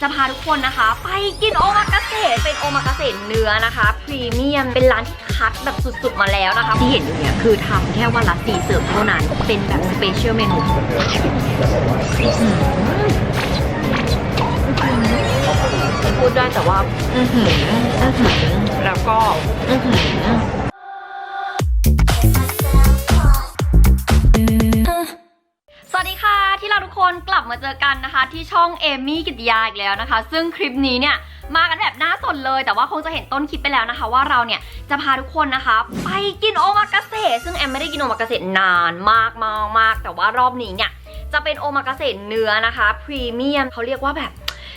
จะพาทุกคนนะคะ ไปกินโอมากาเสะเป็นโอมากาเสะเนื้อนะคะ พรีเมียมเป็นร้านที่คัดแบบสุดๆมาแล้วนะคะ ที่เห็นอยู่เนี่ยคือทำแค่วันละสี่เสิร์ฟเท่านั้น เป็นแบบสเปเชียลเมนูพูดได้แต่ว่า อือหือ อือหือ แล้วก็ อือหือ ทุกคนกลับมาเจอกันนะคะที่ช่องเอมี่กิตยาอีกแล้วนะคะ ซึ่งคลิปนี้เนี่ยมากันแบบหน้าสดเลย แต่ว่าคงจะเห็นต้นคลิปไปแล้วนะคะ ว่าเราเนี่ยจะพาทุกคนนะคะ ไปกินโอมากาเสะซึ่งแอมไม่ได้กินโอมากาเสะนานมากมากมากแต่ว่ารอบนี้เนี่ยจะเป็นโอมากาเสะเนื้อนะคะพรีเมียมเขาเรียกว่าแบบ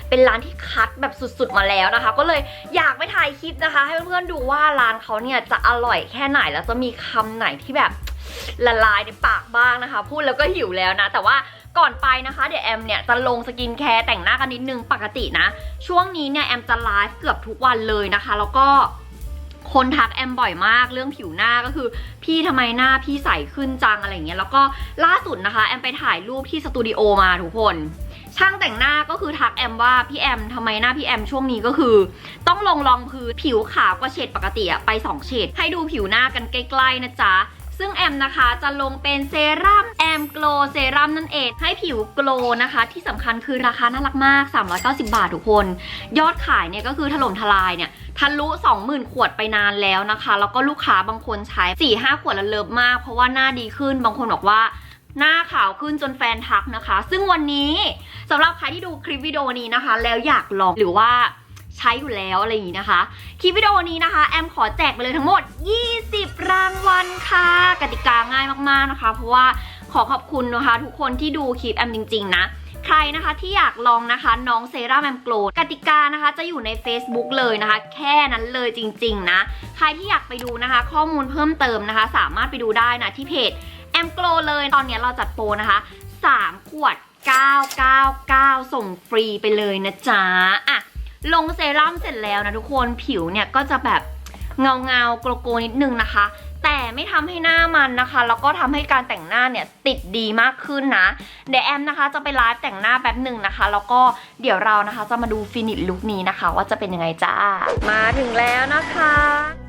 เป็นร้านที่คัดแบบสุดๆมาแล้วนะคะ ก็เลยอยากไปถ่ายคลิปนะคะ ให้เพื่อนๆดูว่าร้านเขาเนี่ยจะอร่อยแค่ไหนแล้วจะมีคำไหนที่แบบละลายในปากบ้างนะคะ พูดแล้วก็หิวแล้วนะ แต่ว่า ก่อนไปนะคะเดี๋ยวแอมเนี่ยจะลงสกินแคร์แต่งหน้ากันนิดนึงปกตินะ ช่วงนี้เนี่ยแอมจะไลฟ์เกือบทุกวันเลยนะคะ แล้วก็คนทักแอมบ่อยมากเรื่องผิวหน้าก็คือ พี่ทำไมหน้าพี่ใสขึ้นจังอะไรอย่างเงี้ยแล้วก็ล่าสุดนะคะแอมไปถ่ายรูปที่สตูดิโอมาทุกคน ช่างแต่งหน้าก็คือทักแอมว่าพี่แอมทำไมหน้าพี่แอมช่วงนี้ก็คือ ต้องลงรองพื้นผิวขาวกว่าเฉดปกติอะไป 2 เฉดให้ดูผิวหน้ากันใกล้ๆนะจ๊ะ ซึ่งแอมนะคะจะลงเป็นเซรั่มแอมโกลเซรั่มนั่นเอง ให้ผิวโกลนะคะ ที่สำคัญคือราคาน่ารักมาก 390 บาททุกคน ยอดขายเนี่ยก็คือถล่มทลายเนี่ยทะลุ 20,000 ขวดไปนานแล้วนะคะ แล้วก็ลูกค้าบางคนใช้ 4-5 ขวดแล้วเลิฟมาก เพราะว่าหน้าดีขึ้นบางคนบอกว่าหน้าขาวขึ้นจนแฟนทักนะคะ ซึ่งวันนี้สำหรับใครที่ดูคลิปวิดีโอนี้นะคะ แล้วอยากลองหรือว่า ใช้อยู่แล้วอะไรอย่างนี้นะคะ คลิปวิดีโอนี้นะคะ แอมขอแจกไปเลยทั้งหมด 20 รางวัลค่ะ กติกาง่ายมากๆนะคะ เพราะว่าขอขอบคุณนะคะ ทุกคนที่ดูคลิปแอมจริง ๆ นะใครนะคะที่อยากลองนะคะน้องเซรั่มแอมโกลกติกานะคะ จะอยู่ใน Facebook เลยนะคะ แค่นั้นเลยจริง ๆ นะ ใครที่อยากไปดูนะคะ ข้อมูลเพิ่มเติมนะคะ สามารถไปดูได้นะที่เพจแอมโกลเลยตอนนี้เราจัดโปรนะคะ 3 ขวด 999 ส่งฟรีไปเลยนะจ๊ะอะ ลงเซรั่มเสร็จแล้วนะทุกคนผิวเนี่ยก็จะแบบเงาเงาโกลโกนิดนึงนะคะ แต่ไม่ทำให้หน้ามันนะคะ แล้วก็ทำให้การแต่งหน้าเนี่ยติดดีมากขึ้นนะ เดี๋ยวแอมนะคะจะไปไลฟ์แต่งหน้าแป๊บหนึ่งนะคะ แล้วก็เดี๋ยวเรานะคะจะมาดูฟินิชลุคนี้นะคะ ว่าจะเป็นยังไงจ้า มาถึงแล้วนะคะ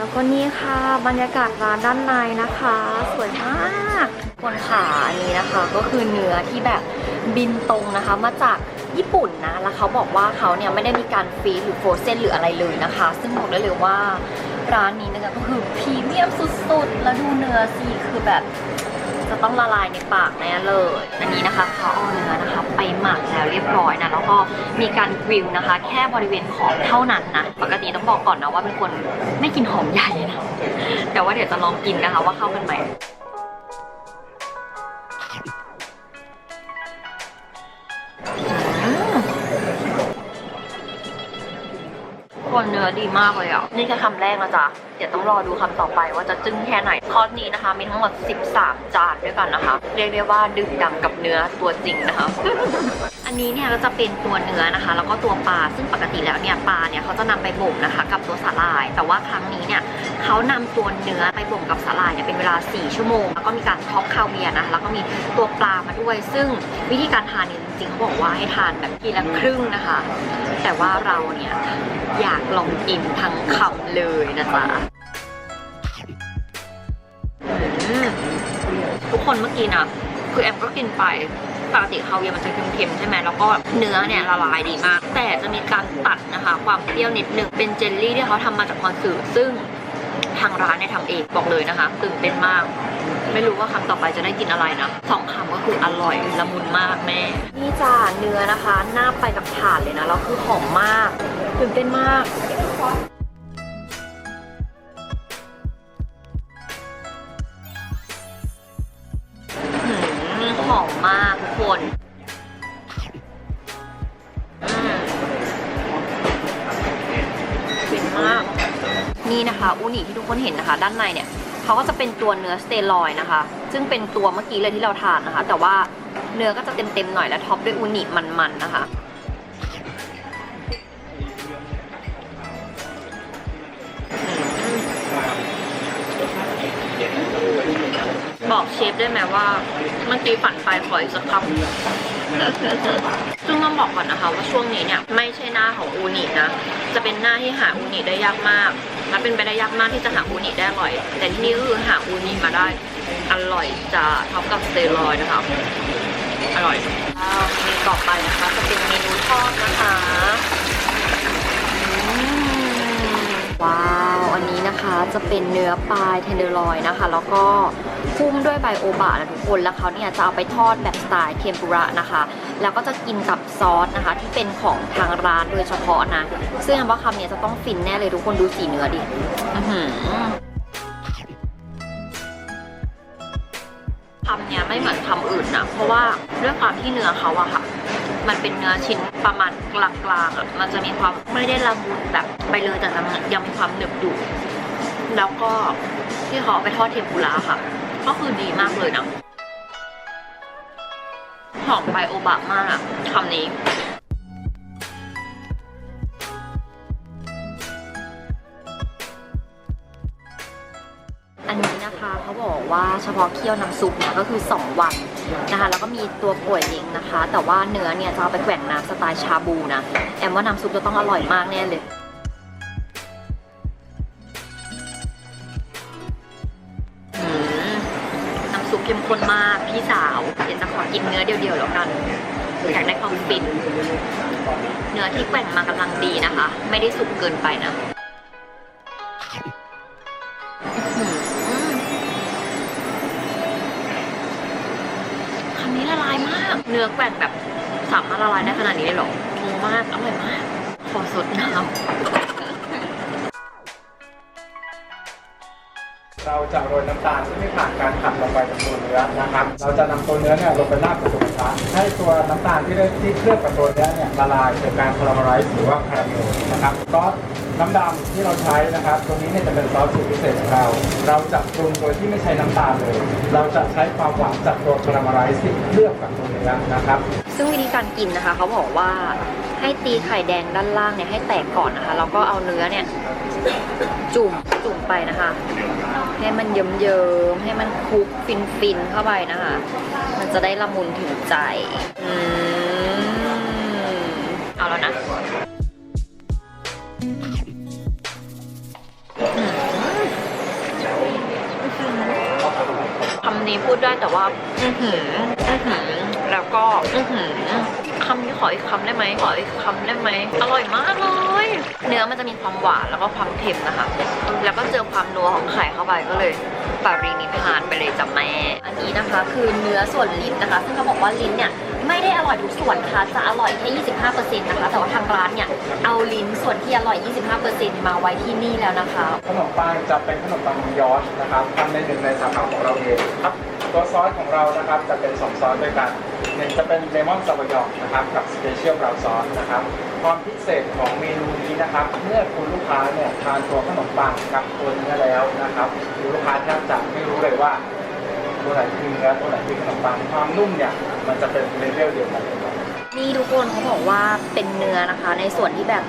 แล้วก็นี่ค่ะบรรยากาศร้านด้านในนะคะ สวยมากบนขาอันนี้นะคะ ก็คือเนื้อที่แบบบินตรงนะคะมาจากญี่ปุ่นนะแล้วเขาบอกว่าเขาเนี่ยไม่ได้มีการฟรีหรือโฟรเซนหรืออะไรเลยนะคะ ซึ่งบอกได้เลยว่าร้านนี้นะคะก็คือพรีเมียมสุดๆ แล้วดูเนื้อสิคือแบบ จะต้องละลายในปากแน่เลย อันนี้นะคะเขาเอาเนื้อนะคะ ไปหมักแล้วเรียบร้อยนะแล้วก็มีการกริลนะคะ แค่บริเวณขอบเท่านั้นนะปกติต้องบอกก่อนนะว่าเป็นคนไม่กินหอมใหญ่นะแต่ว่าเดี๋ยวจะลองกินนะคะว่าเข้ากันไหมอืมคนเนื้อดีมากเลยอะ นี่แค่คำแรกนะจ๊ะ เดี๋ยวต้องรอดูคำต่อไปว่าจะจึ้งแค่ไหนคอร์สนี้นะคะ มีทั้งหมด 13 จานด้วยกันนะคะ เรียกได้ว่าดื่มด่ำกับเนื้อตัวจริงนะคะ อันนี้เนี่ยก็จะเป็นตัวเนื้อนะคะ แล้วก็ตัวปลาซึ่งปกติแล้วเนี่ยปลาเนี่ยเขาจะนำไปบ่มนะคะ กับตัวสาหร่าย แต่ว่าครั้งนี้เนี่ยเขานำตัวเนื้อไปบ่มกับสาหร่ายเนี่ยเป็นเวลา 4 ชั่วโมง แล้วก็มีการท็อปคาเวียนะคะแล้วก็มีตัวปลามาด้วย ซึ่งวิธีการทานเนี่ยจริงๆเขาบอกว่าให้ทานแบบทีละครึ่งนะคะ แต่ว่าเราเนี่ยอยากลองกินทั้งคำเลยนะจ๊ะ ทุกคนเมื่อกี้นะคือแอมก็กินไปปกติคาเวียมันจะเค็มๆใช่ไหมแล้วก็เนื้อเนี่ยละลายดีมาก แต่จะมีการตัดนะคะ ความเปรี้ยวนิดนึงเป็นเจลลี่ที่เขาทำมาจากมอนสือซึ่งทางร้านเนี่ยทำเองบอกเลยนะคะตื่นเต้นมาก ไม่รู้ว่าคำต่อไปจะได้กินอะไรนะสองคำก็คืออร่อยละมุนมากแม่นี่จ้าเนื้อนะคะหน้าไปกับถาดเลยนะแล้วคือหอมมากตื่นเต้นมาก คนเห็นนะคะ ด้านในเนี่ยเขาก็จะเป็นตัวเนื้อสเตียรอยนะคะ ซึ่งเป็นตัวเมื่อกี้เลยที่เราทานนะคะ แต่ว่าเนื้อก็จะเต็มๆหน่อยและท็อปด้วยอูนิมันๆนะคะบอกเชฟได้ไหมว่าเมื่อกี้ฝันไปขออีกสักคำซึ่งต้องบอกก่อนนะคะ ว่าช่วงนี้เนี่ยไม่ใช่หน้าของอูนินะ จะเป็นหน้าที่หาอูนิได้ยากมาก และเป็นไปได้ยากมากที่จะหาอูนิได้อร่อย แต่ที่นี่ก็คือหาอูนิมาได้อร่อยจะท็อปกับสเตียรอยด์นะคะอร่อยอ้าวเมนูต่อไปนะคะ จะเป็นเมนูทอดนะคะอืมว้าวอันนี้นะคะจะเป็นเนื้อปลายเทนเดอร์ลอยนะคะ แล้วก็คุ้มด้วยใบโอบะนะทุกคนแล้วเขาเนี่ยจะเอาไปทอดแบบสไตล์เทมปุระนะคะ แล้วก็จะกินกับซอสนะคะ ที่เป็นของทางร้านโดยเฉพาะนะ ซึ่งว่าคำเนี้ยจะต้องฟินแน่เลยทุกคนดูสีเนื้อดิคำเนี้ยไม่เหมือนคำอื่นนะ เพราะว่าด้วยความที่เนื้อเขาอะค่ะมันเป็นเนื้อชิ้นประมาณกลางๆอะมันจะมีความไม่ได้ละมุนแบบไปเลยแต่ยังมีความหนึบอยู่ แล้วก็ที่เขาเอาไปทอดเทมปุระค่ะ ก็คือดีมากเลยนะ หอมใบโอบะมากคำนี้อันนี้นะคะเขาบอกว่าเฉพาะเคี่ยวน้ำซุปเนี่ยก็คือ 2 วันนะคะ แล้วก็มีตัวป่วยเองนะคะ แต่ว่าเนื้อเนี่ยจะเอาไปแกว่งน้ำสไตล์ชาบูนะ แอมว่าน้ำซุปจะต้องอร่อยมากแน่เลย พี่สาวเดี๋ยวจะขอกินเนื้อเดียวๆแล้วกันอยากได้ความฟินเนื้อที่แกว่งมากำลังดีนะคะ ไม่ได้สุกเกินไปนะอื้อหือคำนี้ละลายมาก เนื้อแกว่งแบบสามารถละลายได้ขนาดนี้เลยหรองงมาก อร่อยมาก ขอสดน้ำ เราจะโรยน้ำตาลที่ไม่ผ่านการขัดลงไปกับตัวเนื้อนะครับ เราจะนำตัวเนื้อเนี่ยลงไปราดกับตัวกระทะให้ตัวน้ำตาลที่ได้ที่เคลือบกับตัวเนื้อเนี่ยละลายเกิดการคาราเมลไรซ์หรือว่าคาราเมลนะครับซอสน้ำดำที่เราใช้นะครับ ตัวนี้เนี่ยจะเป็นซอสสูตรพิเศษของเรา เราจะปรุงโดยที่ไม่ใช้น้ำตาลเลย เราจะใช้ความหวานจากตัวคาราเมลไรซ์ที่เคลือบกับตัวเนื้อนะครับ ซึ่งวิธีการกินนะคะเขาบอกว่าให้ตีไข่แดงด้านล่างเนี่ยให้แตกก่อนนะคะแล้วก็เอาเนื้อเนี่ยจุ่มจุ่มไปนะคะ ให้มันเยิ้มๆให้มันคลุกฟินๆเข้าไปนะคะ มันจะได้ละมุนถึงใจ อืมเอาแล้วนะคำนี้พูดได้แต่ว่า อือหือ อือหือ แล้วก็ อือหือำนี้ขออีกคำได้ไหมขออีกคำได้ไหมอร่อยมากเลย เนื้อมันจะมีความหวานแล้วก็ความเค็มนะคะ แล้วก็เจอความนัวของไข่เข้าไปก็เลยปารินิพานไปเลยจ้ะแม่ อันนี้นะคะ คือเนื้อส่วนลิ้นนะคะ ซึ่งเขาบอกว่าลิ้นเนี่ยไม่ได้อร่อยทุกส่วนนะคะจะอร่อยแค่ 25%นะคะ แต่ว่าทางร้านเนี่ย เอาลิ้นส่วนที่อร่อย 25%มาไว้ที่นี่แล้วนะคะ ขนมปังจะเป็นขนมปังยอชนะครับทำในหนึ่งในสาขาของเราเองครับ ตัวซอสของเรานะครับจะเป็นสองซอสด้วยกันหนึ่งจะเป็นเลมอนซาวายองนะครับกับสเปเชียลบราวน์ซอสนะครับความพิเศษของเมนูนี้นะครับ เมื่อคุณลูกค้าเนี่ยทานตัวขนมปังกับตัวเนื้อแล้วนะครับคุณลูกค้าแทบจะไม่รู้เลยว่าตัวไหนคือเนื้อตัวไหนคือขนมปังความนุ่มเนี่ยมันจะเป็นเลเวลเดียวกันเลยนี่ทุกคนเขาบอกว่าเป็นเนื้อนะคะ ในส่วนที่แบบ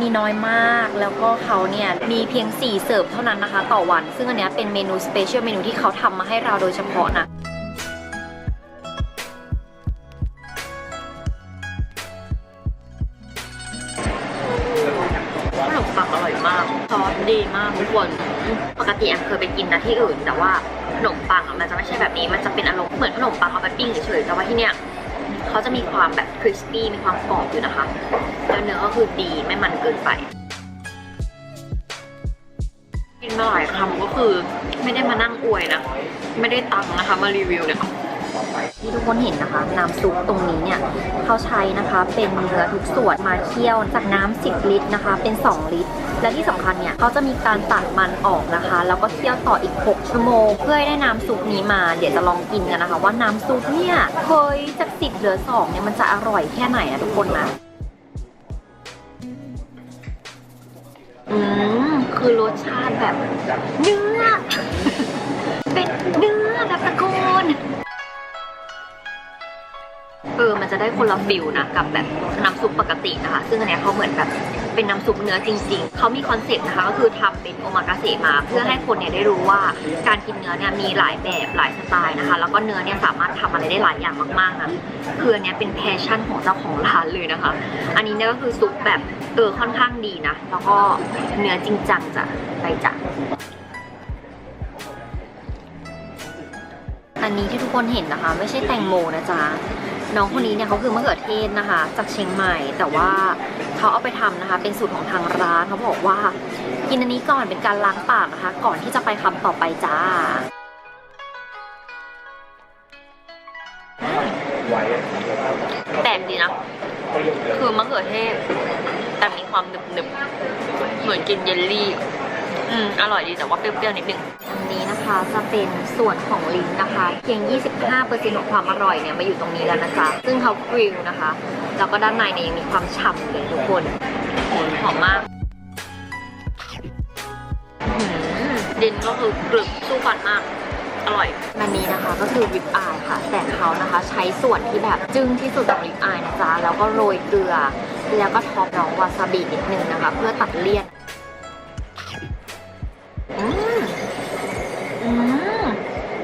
มีน้อยมาก แล้วก็เขาเนี่ยมีเพียง 4 เสิร์ฟเท่านั้นนะคะ ต่อวัน ซึ่งอันเนี้ยเป็นเมนูสเปเชียลเมนูที่เขาทำมาให้เราโดยเฉพาะนะขนมปังอร่อยมาก ซอสดีมากทุกคน ปกติแอมเคยไปกินนะที่อื่น แต่ว่าขนมปังมันจะไม่ใช่แบบนี้ มันจะเป็นอารมณ์เหมือนขนมปังเอาไปปิ้งเฉยๆ แต่ว่าที่เนี้ยเขาจะมีความแบบคริสปี้ มีความกรอบอยู่นะคะ เนื้อก็คือดีไม่มันเกินไป กินมาหลายคำก็คือไม่ได้มานั่งอวยนะ ไม่ได้ตังนะคะ มารีวิวเนี่ยที่ทุกคนเห็นนะคะ น้ำซุปตรงนี้เนี่ยเขาใช้นะคะเป็นเนื้อทุกส่วนมาเคี่ยวจากน้ำ10 ลิตรนะคะ เป็น 2 ลิตร และที่สำคัญเนี่ยเขาจะมีการตัดมันออกนะคะ แล้วก็เคี่ยวต่ออีก 6 ชั่วโมง เพื่อให้ได้น้ำซุปนี้มา เดี๋ยวจะลองกินกันนะคะ ว่าน้ำซุปเนี่ยเคยจาก10เหลือ2เนี่ยมันจะอร่อยแค่ไหนนะทุกคนนะ อืมคือรสชาติแบบเนื้อ เป็นเนื้อแบบตะโกนเออ มันจะได้คนละฟิลนะกับแบบน้ำซุปปกตินะคะ ซึ่งอันเนี้ยเขาเหมือนแบบเป็นน้ำซุปเนื้อจริง ๆ เขามีคอนเซ็ปต์นะคะก็คือทำเป็นโอมากาเสะมา เพื่อให้คนเนี่ยได้รู้ว่าการกินเนื้อเนี่ยมีหลายแบบหลายสไตล์นะคะ แล้วก็เนื้อเนี่ยสามารถทำอะไรได้หลายอย่างมากๆนะคืออันเนี้ยเป็นแพชชั่นของเจ้าของร้านเลยนะคะ อันนี้เนี่ยก็คือซุปแบบ เออค่อนข้างดีนะ แล้วก็เนื้อจริงจังจ้ะไปจ้ะอันนี้ที่ทุกคนเห็นนะคะ ไม่ใช่แตงโมนะจ๊ะน้องคนนี้เนี่ยเขาคือมะเขือเทศนะคะ จากเชียงใหม่ แต่ว่าเขาเอาไปทำนะคะ เป็นสูตรของทางร้านเขาบอกว่า กินอันนี้ก่อนเป็นการล้างปากนะคะ ก่อนที่จะไปคำต่อไปจ้าไว้แปลกดีนะ คือมะเขือเทศ แต่มีความหนึบหนึบๆเหมือนกินเยลลี่ อืมอร่อยดีแต่ว่าเปรี้ยวๆนิดนึงอันนี้นะคะจะเป็นส่วนของลิ้นนะคะ เพียง 25%ของความอร่อยเนี่ยมาอยู่ตรงนี้แล้วนะจ๊ะซึ่งเขากริลนะคะ แล้วก็ด้านในเนี่ยยังมีความฉ่ำเลยทุกคนหอมมากอื้อหือดินก็คือกรึบสู้ฟันมากอร่อยอันนี้นะคะก็คือริบอายค่ะ แต่เขานะคะใช้ส่วนที่แบบจึ้งที่สุดของริบอายนะจ๊ะแล้วก็โรยเกลือ แล้วก็ท็อปน้องวาซาบินิดนึงนะคะ เพื่อตัดเลี่ยนอืมอืม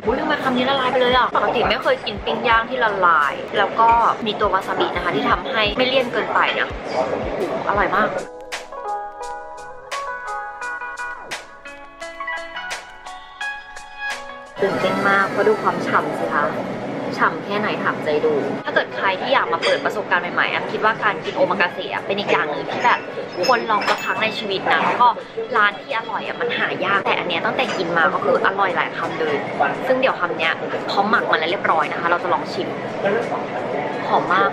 อุ้ยทำไมคำนี้ละลายไปเลยอะ ปกติไม่เคยกินปิ้งย่างที่ละลาย แล้วก็มีตัววาซาบินะคะ ที่ทำให้ไม่เลี่ยนเกินไปนะโอ้โหอร่อยมากตื่นเต้นมากเพราะดูความฉ่ำสิคะ ฉ่ำแค่ไหนถามใจดู ถ้าเกิดใครที่อยากมาเปิดประสบการณ์ใหม่ๆแอะคิดว่าการกินโอมากาเสะอ่เป็นอีกอย่างหนึ่งที่แบบควรลองสักครั้งในชีวิตนะแล้วก็ร้านที่อร่อยอะมันหายากแต่อันเนี้ยตั้งแต่กินมาก็คืออร่อยหลายคำเลย ซึ่งเดี๋ยวคำเนี้ยเขาหมักมาแล้วเรียบร้อยนะคะ เราจะลองชิมหอมมาก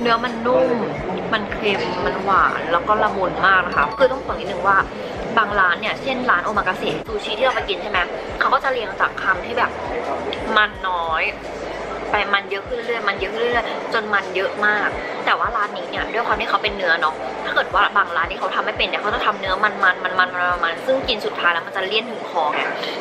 เนื้อมันนุ่ม มันเค็มมันหวานแล้วก็ละมุนมากนะคะคือต้องบอกนิดนึงว่าบางร้านเนี่ยเช่นร้านโอมากาเสะซูชิที่เราไปกินใช่ไหมเขาก็จะเรียงจากคำที่แบบมันน้อย ไปมันเยอะขึ้นเรื่อยๆมันเยอะขึ้นเรื่อยๆจนมันเยอะมาก แต่ว่าร้านนี้เนี่ยด้วยความที่เขาเป็นเนื้อเนาะถ้าเกิดว่าบางร้านที่เขาทำไม่เป็นเนี่ยเขาจะทำเนื้อมันๆมันๆมันๆมันซึ่งกินสุดท้ายแล้วมันจะเลี่ยนถึงคอไง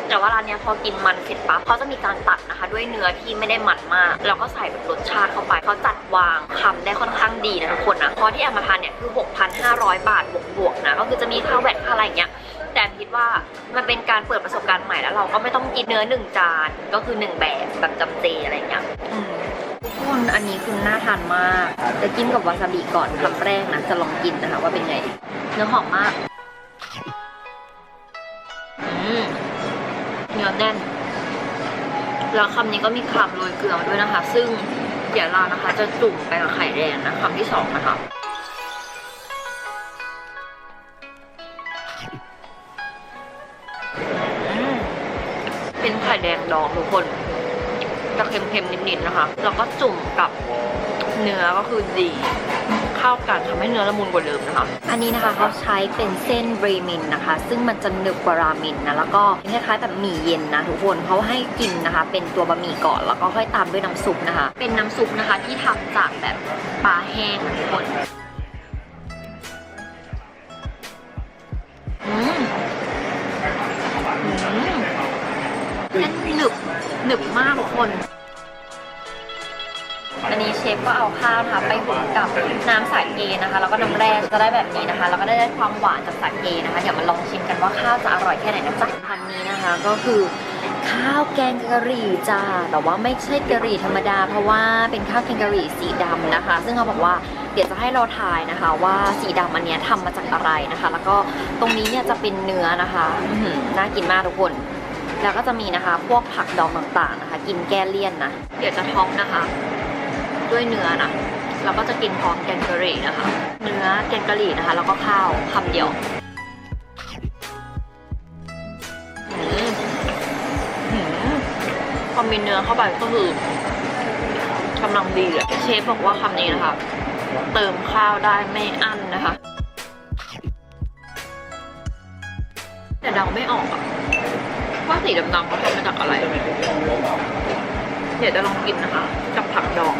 แต่ว่าร้านเนี้ยพอกินมันเสร็จปั๊บเขาจะมีการตัดนะคะ ด้วยเนื้อที่ไม่ได้มันมาก แล้วก็ใส่แบบรสชาติเข้าไปเขาจัดวางคำได้ค่อนข้างดีนะทุกคนนะพอที่แอมมาทานเนี่ยคือ 6,500 บาทบวกๆนะก็คือจะมีข้าวแบตค่าอะไรอย่างเงี้ย แต่คิดว่ามันเป็นการเปิดประสบการณ์ใหม่แล้ว เราก็ไม่ต้องกินเนื้อหนึ่งจานก็คือหนึ่งแบบแบบจำเจอะไรอย่างเงี้ยอืมทุกคนอันนี้คือน่าทานมากจะกินกับวาซาบิก่อนคำแรกนะจะลองกินนะคะว่าเป็นไง เนื้อหอมมากอืมเนื้อแน่นแล้วคำนี้ก็มีคำโรยเกลือด้วยนะคะ ซึ่งเดี๋ยวเรานะคะ จะจุ่มไปกับไข่แดงนะคำที่สองนะคะ ดองทุกคน จะเค็มๆนิดๆนะคะแล้วก็จุ่มกับเนื้อก็คือดีเข้ากันทำให้เนื้อละมุนกว่าเดิมนะคะ อันนี้นะคะเขาใช้เป็นเส้นเรมินนะคะ ซึ่งมันจะหนึบกว่ารามินนะแล้วก็คล้ายๆแบบหมี่เย็นนะทุกคนเขาให้กินนะคะ เป็นตัวบะหมี่ก่อนแล้วก็ค่อยตามด้วยน้ำซุปนะคะ เป็นน้ำซุปนะคะที่ทำจากแบบปลาแห้งทุกคน หนึบมากทุกคน อันนี้เชฟก็เอาข้าวนะคะไปหุงกับน้ำสาเกนะคะ แล้วก็น้ำแร่จะได้แบบนี้นะคะ แล้วก็ได้ความหวานจากสาเกนะคะ เดี๋ยวมาลองชิมกันว่าข้าวจะอร่อยแค่ไหนนะจ๊ะพันนี้นะคะ ก็คือข้าวแกงกะหรี่จ้า แต่ว่าไม่ใช่กะหรี่ธรรมดา เพราะว่าเป็นข้าวแกงกะหรี่สีดำนะคะ ซึ่งเขาบอกว่าเดี๋ยวจะให้เราทายนะคะ ว่าสีดำอันเนี้ยทำมาจากอะไรนะคะ แล้วก็ตรงนี้เนี่ยจะเป็นเนื้อนะคะน่ากินมากทุกคน แล้วก็จะมีนะคะ พวกผักดองต่างๆนะคะ กินแก้เลี่ยนนะ เดี๋ยวจะท็อปนะคะ ด้วยเนื้อนะเราก็จะกินพร้อมแกงกะหรี่นะคะ เนื้อแกงกะหรี่นะคะ แล้วก็ข้าวคำเดียวอืมอืมพอมีเนื้อเข้าไปก็คือกำลังดีอะเชฟบอกว่าคำนี้นะคะ เติมข้าวได้ไม่อั้นนะคะ แต่เดาไม่ออกอะ ว่าสีดำๆเขาทำมาจากอะไร เดี๋ยวจะลองกินนะคะ กับผักดอง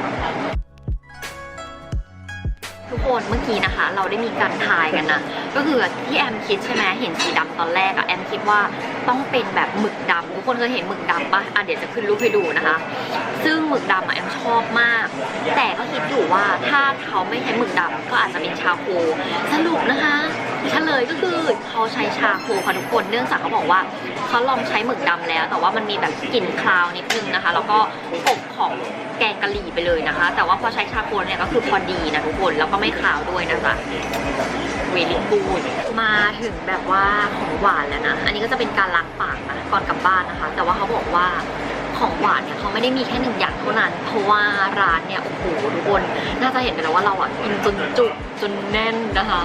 ทุกคนเมื่อกี้นะคะ เราได้มีการทายกันนะ ก็คือที่แอมคิดใช่ไหมเห็นสีดำตอนแรกอะแอมคิดว่าต้องเป็นแบบหมึกดำทุกคนเคยเห็นหมึกดำปะอะเดี๋ยวจะขึ้นรูปให้ดูนะคะ ซึ่งหมึกดำอะแอมชอบมาก แต่ก็คิดอยู่ว่าถ้าเขาไม่ใช้หมึกดำก็อาจจะเป็นชาโคสรุปนะคะ เฉลยก็คือเขาใช้ชาโคค่ะทุกคน เนื่องจากเขาบอกว่าเขาลองใช้หมึกดำแล้ว แต่ว่ามันมีแบบกลิ่นคลาวนิดนึงนะคะ แล้วก็กบของแกงกะหรี่ไปเลยนะคะ แต่ว่าพอใช้ชาโคเนี่ยก็คือพอดีนะทุกคน แล้วก็ไม่คลาวด้วยนะคะเวลิกูดมาถึงแบบว่าของหวานแล้วนะ อันนี้ก็จะเป็นการล้างปากนะก่อนกลับบ้านนะคะ แต่ว่าเขาบอกว่าของหวานเนี่ยเขาไม่ได้มีแค่หนึ่งอย่างเท่านั้น เพราะว่าร้านเนี่ยโอ้โหทุกคน น่าจะเห็นไปแล้วว่าเราอะกินจนจุกจนแน่นนะคะ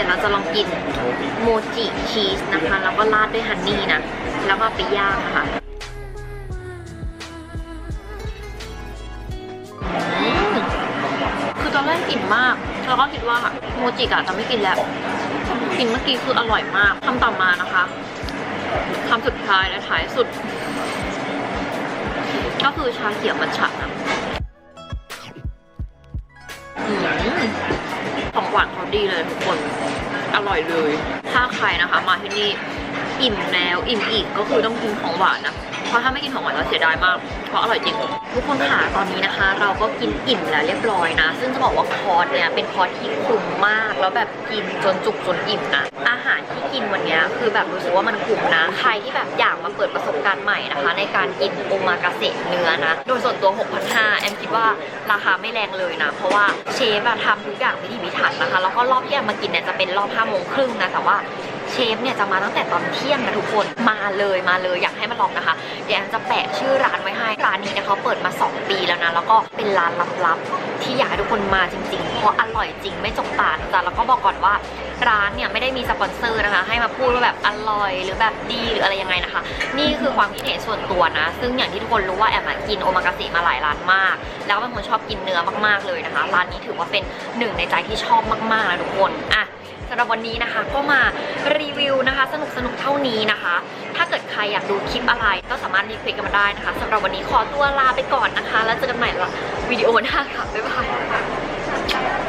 ดี๋ยวเราจะลองกินโมจิชีสนะคะ แล้วก็ราดด้วยฮันนี่นะ แล้วก็ไปย่างนะคะคือตอนแรกกลิ่นมาก แล้วก็คิดว่าโมจิกะจะไม่กินแล้วกินเมื่อกี้คืออร่อยมากคำต่อมานะคะคำสุดท้ายและท้ายสุด ก็คือชาเขียวมัทฉะนะอืมของหวานเขาดีเลยทุกคน ร่อยเลย ถ้าใครนะคะ มาที่นี่อิ่มแล้วอิ่มอีกก็คือต้องกินของหวานนะ เพราะถ้าไม่กินของหวานเราเสียดายมาก เพราะอร่อยจริง ทุกคนค่ะตอนนี้นะคะ เราก็กินอิ่มแล้วเรียบร้อยนะ ซึ่งจะบอกว่าคอร์สเนี่ยเป็นคอร์สที่คุ้มมาก แล้วแบบกินจนจุกจนอิ่มนะอา หารที่กินวันนี้คือแบบรู้สึกว่ามันคุ้มนะ ใครที่แบบอยากมาเปิดประสบการณ์ใหม่นะคะ ในการกินโอมากาเสะเนื้อนะ โดยส่วนตัว 6,500 แอมคิดว่าราคาไม่แรงเลยนะ เพราะว่าเชฟทำทุกอย่างพิถีพิถันนะคะ แล้วก็รอบที่แอมมากินเนี่ยจะเป็นรอบ5โมงครึ่งนะ แต่ว่า เชฟเนี่ยจะมาตั้งแต่ตอนเที่ยงนะทุกคนมาเลยมาเลยอยากให้มาลองนะคะเดี๋ยวจะแปะชื่อร้านไว้ให้ร้านนี้เนี่ยเขาเปิดมา 2 ปีแล้วนะแล้วก็เป็นร้านลับๆที่อยากให้ทุกคนมาจริงๆเพราะอร่อยจริงไม่จกตาจ๊ะแล้วก็บอกก่อนว่าร้านเนี่ยไม่ได้มีสปอนเซอร์นะคะ ให้มาพูดว่าแบบอร่อยหรือแบบดีหรืออะไรยังไงนะคะ นี่คือความคิดเห็นส่วนตัวนะ ซึ่งอย่างที่ทุกคนรู้ว่าแอมกินโอมากาเสะมาหลายร้านมาก แล้วเป็นคนชอบกินเนื้อมากๆเลยนะคะ ร้านนี้ถือว่าเป็นหนึ่งในใจที่ชอบมากๆนะทุกคนอะ สำหรับวันนี้นะคะ ก็มารีวิวนะคะ สนุกสนุกเท่านี้นะคะ ถ้าเกิดใครอยากดูคลิปอะไร ก็สามารถรีเควสกันมาได้นะคะสำหรับวันนี้ขอตัวลาไปก่อนนะคะ แล้วเจอกันใหม่ละวิดีโอหน้าค่ะบ๊ายบาย